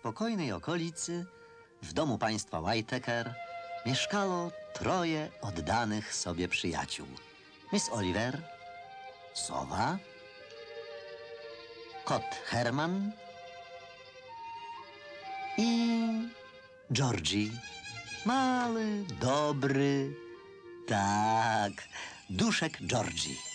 Spokojnej okolicy, w domu państwa Whitaker, mieszkało troje oddanych sobie przyjaciół. Miss Oliver, sowa, kot Herman i Georgie. Mały, dobry, tak, duszek Georgie.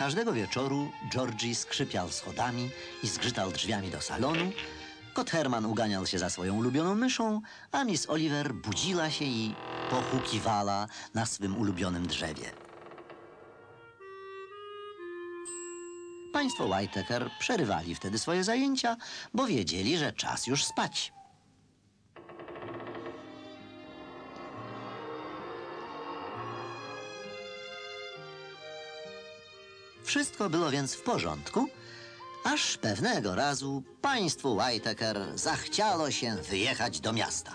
Każdego wieczoru Georgie skrzypiał schodami i zgrzytał drzwiami do salonu. Kot Herman uganiał się za swoją ulubioną myszą, a Miss Oliver budziła się i pochukiwała na swym ulubionym drzewie. Państwo Whitaker przerywali wtedy swoje zajęcia, bo wiedzieli, że czas już spać. Wszystko było więc w porządku, aż pewnego razu państwu Whitaker zachciało się wyjechać do miasta.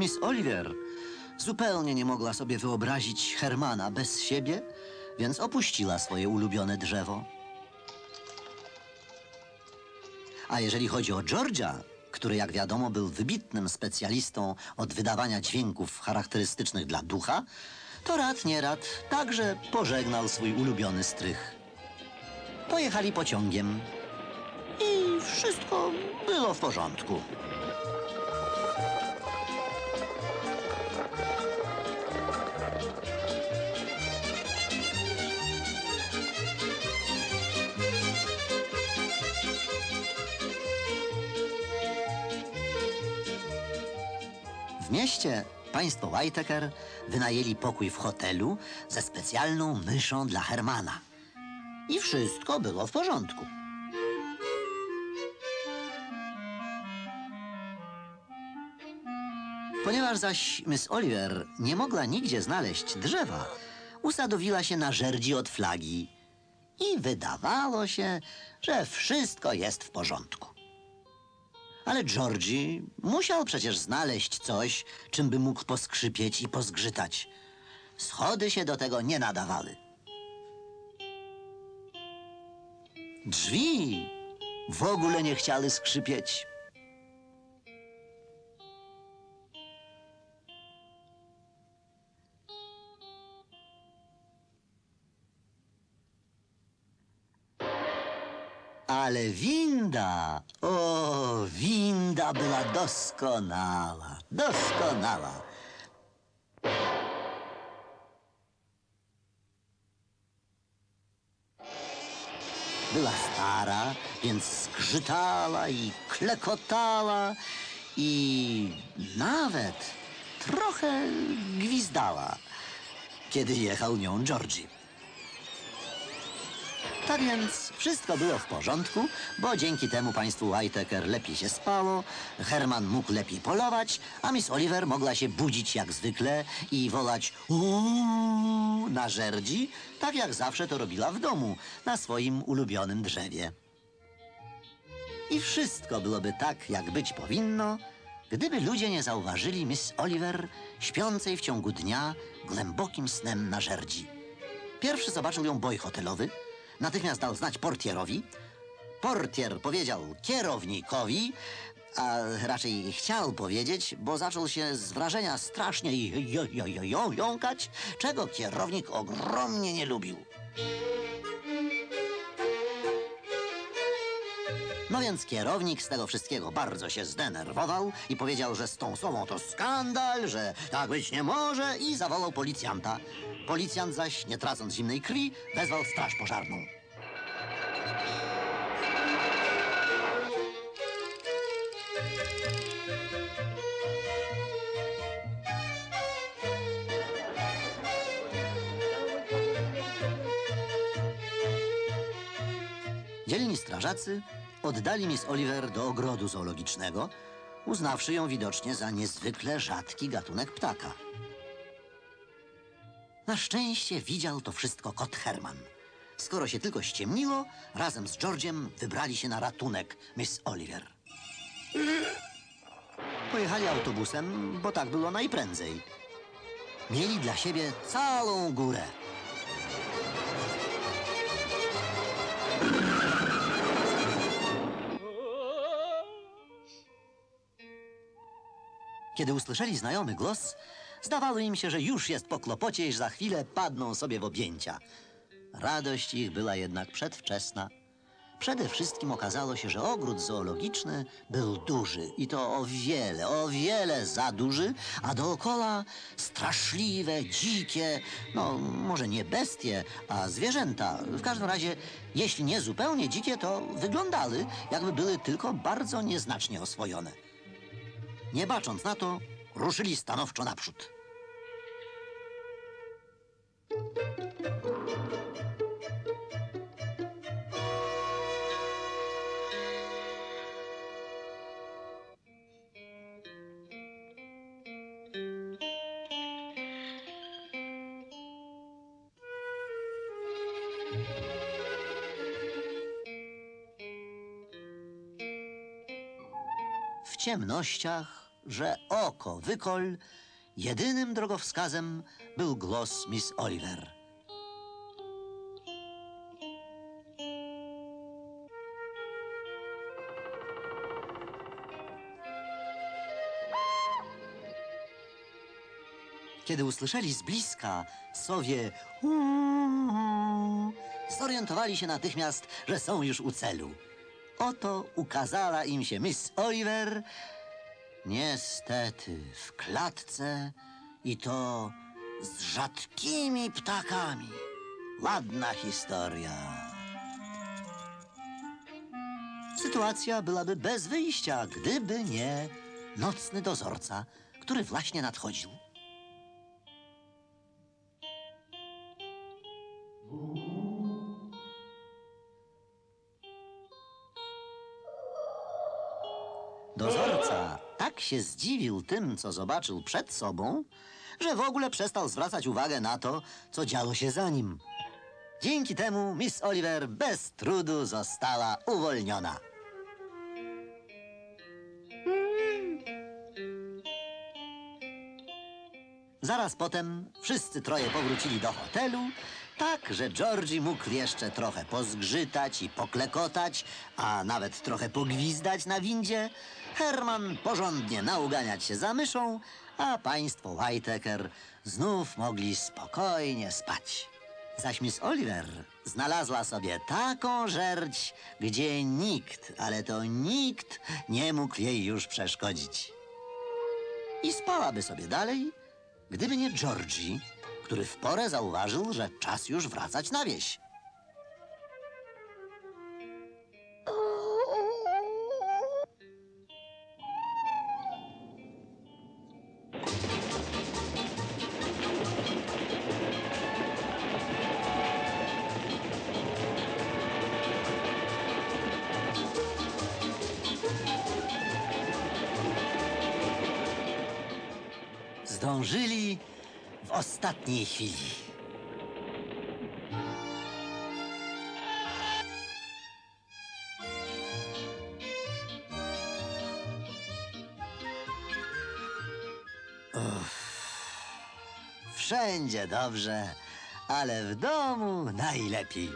Miss Oliver zupełnie nie mogła sobie wyobrazić Hermana bez siebie, więc opuściła swoje ulubione drzewo. A jeżeli chodzi o Georgia, który jak wiadomo był wybitnym specjalistą od wydawania dźwięków charakterystycznych dla ducha, to rad nie rad także pożegnał swój ulubiony strych. Pojechali pociągiem i wszystko było w porządku. W mieście państwo Whitaker wynajęli pokój w hotelu ze specjalną myszą dla Hermana. I wszystko było w porządku. Ponieważ zaś Miss Oliver nie mogła nigdzie znaleźć drzewa, usadowiła się na żerdzi od flagi i wydawało się, że wszystko jest w porządku. Ale Georgie musiał przecież znaleźć coś, czym by mógł poskrzypieć i pozgrzytać. Schody się do tego nie nadawały. Drzwi w ogóle nie chciały skrzypieć. Ale winda, o, winda była doskonała, doskonała. Była stara, więc skrzytała i klekotała i nawet trochę gwizdała, kiedy jechał nią Georgie. Tak więc wszystko było w porządku, bo dzięki temu państwu Whitaker lepiej się spało, Herman mógł lepiej polować, a Miss Oliver mogła się budzić jak zwykle i wołać uuu na żerdzi, tak jak zawsze to robiła w domu, na swoim ulubionym drzewie. I wszystko byłoby tak, jak być powinno, gdyby ludzie nie zauważyli Miss Oliver śpiącej w ciągu dnia głębokim snem na żerdzi. Pierwszy zobaczył ją boj hotelowy, natychmiast dał znać portierowi. Portier powiedział kierownikowi, a raczej chciał powiedzieć, bo zaczął się z wrażenia strasznie jąkać, czego kierownik ogromnie nie lubił. No więc kierownik z tego wszystkiego bardzo się zdenerwował i powiedział, że z tą sową to skandal, że tak być nie może i zawołał policjanta. Policjant zaś, nie tracąc zimnej krwi, wezwał straż pożarną. Dzielni strażacy oddali Miss Oliver do ogrodu zoologicznego, uznawszy ją widocznie za niezwykle rzadki gatunek ptaka. Na szczęście widział to wszystko kot Herman. Skoro się tylko ściemniło, razem z George'em wybrali się na ratunek Miss Oliver. Pojechali autobusem, bo tak było najprędzej. Mieli dla siebie całą górę. Kiedy usłyszeli znajomy głos, zdawało im się, że już jest po klopocie i że za chwilę padną sobie w objęcia. Radość ich była jednak przedwczesna. Przede wszystkim okazało się, że ogród zoologiczny był duży i to o wiele, o wiele za duży, a dookoła straszliwe, dzikie, no może nie bestie, a zwierzęta. W każdym razie, jeśli nie zupełnie dzikie, to wyglądały, jakby były tylko bardzo nieznacznie oswojone. Nie bacząc na to, ruszyli stanowczo naprzód. W ciemnościach, że oko wykol, jedynym drogowskazem był głos Miss Oliver. Kiedy usłyszeli z bliska sowie zorientowali się natychmiast, że są już u celu. Oto ukazała im się Miss Oliver, niestety w klatce i to z rzadkimi ptakami. Ładna historia. Sytuacja byłaby bez wyjścia, gdyby nie nocny dozorca, który właśnie nadchodził. Dozorca tak się zdziwił tym, co zobaczył przed sobą, że w ogóle przestał zwracać uwagę na to, co działo się za nim. Dzięki temu Miss Oliver bez trudu została uwolniona. Zaraz potem wszyscy troje powrócili do hotelu, tak, że Georgie mógł jeszcze trochę pozgrzytać i poklekotać, a nawet trochę pogwizdać na windzie. Herman porządnie nauganiać się za myszą, a państwo Whitaker znów mogli spokojnie spać. Zaś Miss Oliver znalazła sobie taką żerdź, gdzie nikt, ale to nikt nie mógł jej już przeszkodzić. I spałaby sobie dalej, gdyby nie Georgie, który w porę zauważył, że czas już wracać na wieś. Zdążyli ostatniej chwili. Uff. Wszędzie dobrze, ale w domu najlepiej.